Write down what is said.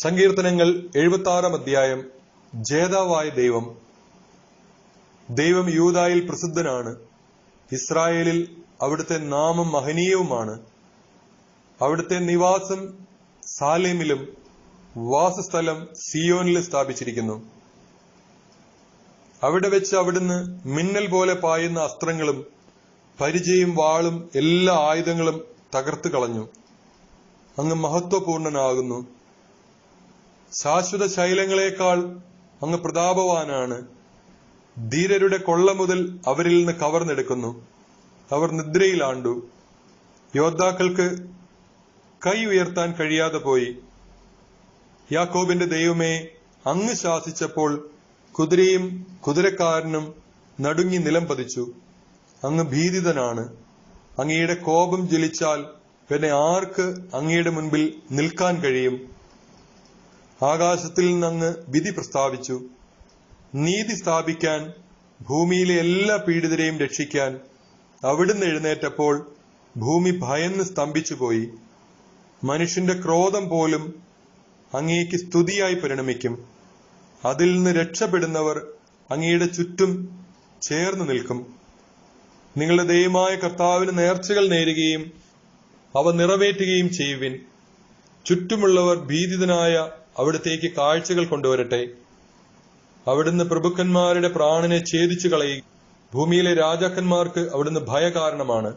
സങ്കീർത്തനങ്ങൾ എഴുപത്തി ആറാം അധ്യായം. ജേതാവായ ദൈവം. ദൈവം യൂതായിൽ പ്രസിദ്ധനാണ്. ഇസ്രായേലിൽ അവിടുത്തെ നാമം മഹനീയവുമാണ്. അവിടുത്തെ നിവാസം സാലേമിലും വാസസ്ഥലം സിയോനിൽ സ്ഥാപിച്ചിരിക്കുന്നു. അവിടെ വെച്ച് അവിടുന്ന് മിന്നൽ പോലെ പായുന്ന അസ്ത്രങ്ങളും പരിചയും വാളും എല്ലാ ആയുധങ്ങളും തകർത്തു കളഞ്ഞു. അങ്ങ് മഹത്വപൂർണനാകുന്നു. ശാശ്വത ശൈലങ്ങളെക്കാൾ അങ്ങ് പ്രതാപവാനാണ്. ധീരരുടെ കൊള്ള മുതൽ അവരിൽ നിന്ന് കവർന്നെടുക്കുന്നു. അവർ നിദ്രയിലാണ്ടു. യോദ്ധാക്കൾക്ക് കൈ ഉയർത്താൻ കഴിയാതെ പോയി. യാക്കോബിന്റെ ദൈവമേ അങ്ങ് ശാസിച്ചപ്പോൾ കുതിരയും കുതിരക്കാരനും നടുങ്ങി നിലം പതിച്ചു. അങ്ങ് ഭീതിതനാണ്. അങ്ങയുടെ കോപം ജ്വലിച്ചാൽ പിന്നെ ആർക്ക് അങ്ങയുടെ മുൻപിൽ നിൽക്കാൻ കഴിയും? ആകാശത്തിൽ നിന്ന് വിധി പ്രസ്താവിച്ചു. നീതി സ്ഥാപിക്കാൻ ഭൂമിയിലെ എല്ലാ പീഡിതരെയും രക്ഷിക്കാൻ അവിടുന്ന് എഴുന്നേറ്റപ്പോൾ ഭൂമി ഭയന്ന് സ്തംഭിച്ചുപോയി. മനുഷ്യന്റെ ക്രോധം പോലും അങ്ങേക്ക് സ്തുതിയായി പരിണമിക്കും. അതിൽ നിന്ന് രക്ഷപ്പെടുന്നവർ അങ്ങയുടെ ചുറ്റും ചേർന്ന് നിൽക്കും. നിങ്ങളുടെ ദയമായ കർത്താവിന് നേർച്ചകൾ നേരുകയും അവ നിറവേറ്റുകയും ചെയ്യുവിൻ. ചുറ്റുമുള്ളവർ ഭീതിതനായ അവിടത്തേക്ക് കാഴ്ചകൾ കൊണ്ടുവരട്ടെ. അവിടുന്ന് പ്രഭുക്കന്മാരുടെ പ്രാണനെ ഛേദിച്ചു കളയുക ഭൂമിയിലെ രാജാക്കന്മാർക്ക് അവിടുന്ന് ഭയകാരണമാണ്.